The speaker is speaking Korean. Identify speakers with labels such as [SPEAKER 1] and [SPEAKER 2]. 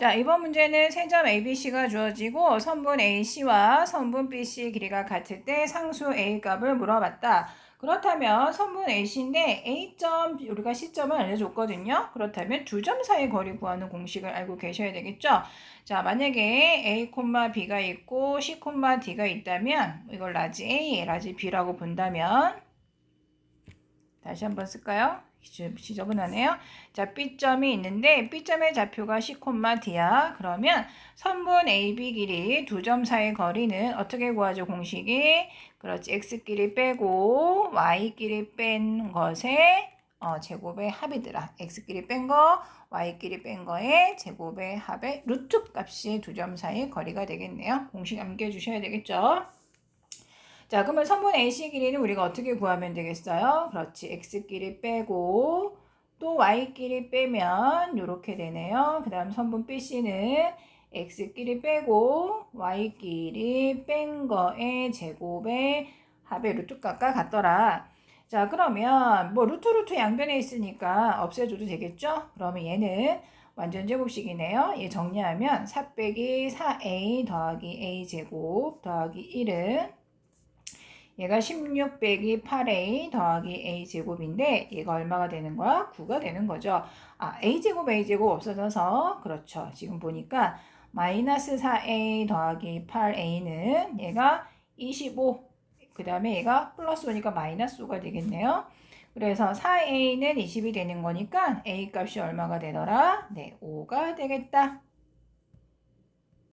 [SPEAKER 1] 자, 이번 문제는 세점 ABC가 주어지고 선분 AC와 선분 BC 길이가 같을 때 상수 A 값을 물어봤다. 그렇다면 선분 AC인데 A점 우리가 C점을 알려줬거든요. 그렇다면 두 점 사이 거리 구하는 공식을 알고 계셔야 되겠죠. 자, 만약에 A, B가 있고 C, D가 있다면 이걸 라지 A, 라지 B라고 본다면 다시 한번 쓸까요? 지- 지저분하네요. 자, B점이 있는데 B점의 좌표가 C, D야. 그러면 선분 AB 길이 두 점 사이 거리는 어떻게 구하죠? 공식이 그렇지. X끼리 빼고 Y끼리 뺀 것의 어, 제곱의 합이더라. X끼리 뺀 거, Y끼리 뺀 거의 제곱의 합의 루트 값이 두 점 사이 거리가 되겠네요. 공식 암기해 주셔야 되겠죠? 자, 그러면 선분 AC 길이는 우리가 어떻게 구하면 되겠어요? 그렇지. X끼리 빼고 또 Y끼리 빼면 이렇게 되네요. 그 다음 선분 BC는 X끼리 빼고 Y끼리 뺀 거의 제곱의 합의 루트 값과 같더라. 자, 그러면 뭐 루트 루트 양변에 있으니까 없애줘도 되겠죠? 그러면 얘는 완전 제곱식이네요. 얘 정리하면 4 빼기 4a 더하기 a 제곱 더하기 1은 얘가 16 빼기 8a 더하기 a 제곱인데 얘가 얼마가 되는 거야? 9가 되는 거죠. 아, a 제곱 a 제곱 없어져서 그렇죠. 지금 보니까 마이너스 4a 더하기 8a는 얘가 25. 그 다음에 얘가 플러스 5니까 마이너스 5가 되겠네요. 그래서 4a는 20이 되는 거니까 a 값이 얼마가 되더라? 네, 5가 되겠다.